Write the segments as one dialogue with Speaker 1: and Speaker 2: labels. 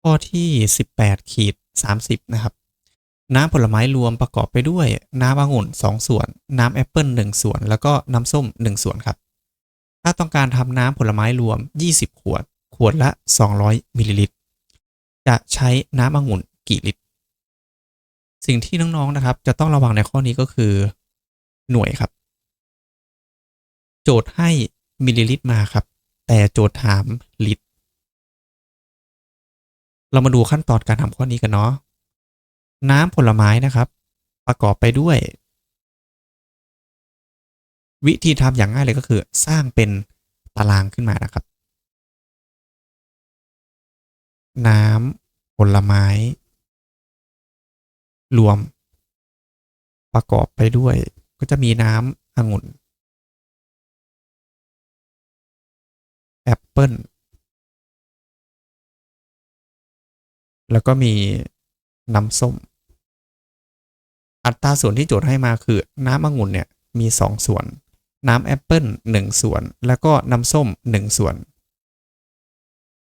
Speaker 1: ข้อที่ 18ขีด30 นะครับ น้ำผลไม้รวมประกอบไปด้วย น้ำองุ่น 2 ส่วน น้ำแอปเปิล1 ส่วน แล้วก็น้ำส้ม 1 ส่วนครับ ถ้าต้องการทำน้ำผลไม้รวม 20 ขวด ขวดละ 200มิลลิลิตร จะใช้น้ำองุ่นกี่ลิตร สิ่งที่น้องๆ นะครับ จะต้องระวังในข้อนี้ก็คือ หน่วยครับ โจทย์ให้มิลลิลิตรมาครับ แต่โจทย์ถามลิตร เรามาดูขั้นตอนการทำข้อนี้กันเนาะน้ำผลไม้นะครับ ประกอบไปด้วย วิธีทำอย่างง่ายเลยก็คือ สร้างเป็นตารางขึ้นมานะครับ น้ำผลไม้ รวม ประกอบไปด้วย ก็จะมีน้ำองุ่นแอปเปิ้ล แล้วก็มีน้ำส้ม อัตราส่วนที่โจทย์ให้มาคือน้ำองุ่นเนี่ยมี 2 ส่วน น้ำแอปเปิล1ส่วน แล้วก็น้ำส้ม 1 ส่วน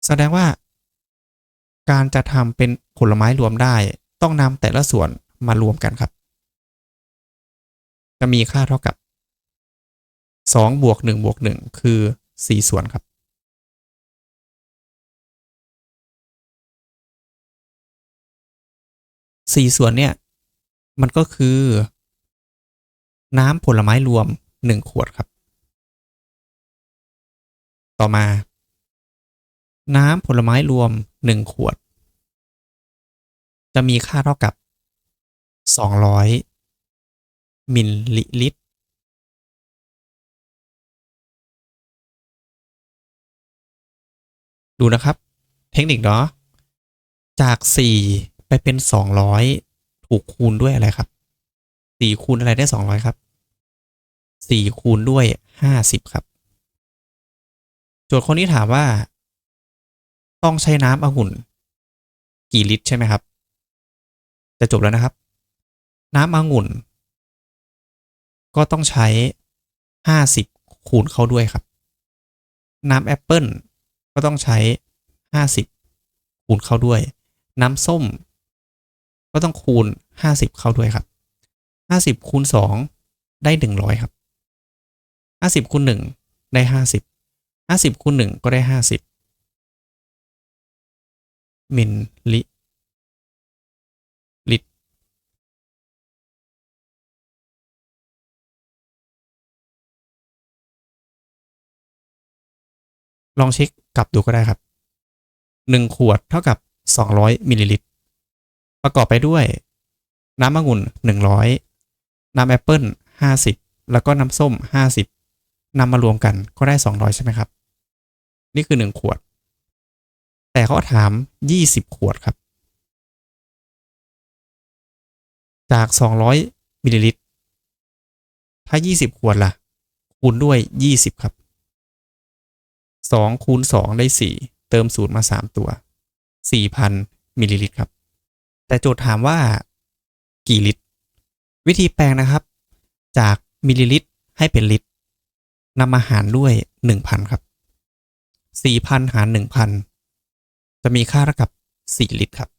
Speaker 1: แสดงว่า การจะทำเป็นผลไม้รวมได้ ต้องนำแต่ละส่วนมารวมกันครับ จะมีค่าเท่ากับ2บวก1บวก1คือ 4 ส่วนครับ สี่ส่วนเนี่ย มันก็คือ น้ำผลไม้รวม1ขวดครับ ต่อมา น้ำผลไม้รวม1ขวด จะมีค่าเท่ากับ200มิลลิลิตร ดูนะครับ เทคนิคเนาะจาก 4 ไปเป็น200ถูกคูณด้วยอะไรครับ4คูณอะไรได้200ครับ4คูณด้วย50ครับ โจทย์คนนี้ถามว่า ต้องใช้น้ำองุ่น กี่ลิตรใช่ไหมครับ จะจบแล้วนะครับ น้ำองุ่น ก็ต้องใช้50คูณเข้าด้วยครับ น้ำแอปเปิลก็ต้องใช้50คูณเข้าด้วย น้ำส้ม ก็ต้องคูณ 50 เข้าด้วยครับ 50คูณ2ได้ 100 ครับ 50คูณ1ได้ 50 50คูณ1ก็ได้ 50 มิลลิลิตรลองเช็คกลับดูก็ได้ครับ 1 ขวดเท่ากับ 200มิลลิลิตร ประกอบไปด้วย น้ำองุ่น100น้ำแอปเปิ้ล50แล้วก็น้ำส้ม50นำมารวมกันก็ได้200ใช่ไหมครับ นี่คือ1ขวด แต่เขาถาม20ขวดครับ จาก200มิลลิลิตร ถ้า20ขวดล่ะ คูณด้วย20ครับ2คูณ2ได้4เติมสูตรมา3ตัว4,000มิลลิลิตรครับ แต่โจทย์ถามว่ากี่ลิตร วิธีแปลงนะครับ จากมิลลิลิตรให้เป็นลิตรนำมาหารด้วย 1,000 ครับ 4,000 หาร 1,000 จะมีค่าเท่ากับ 4 ลิตรครับ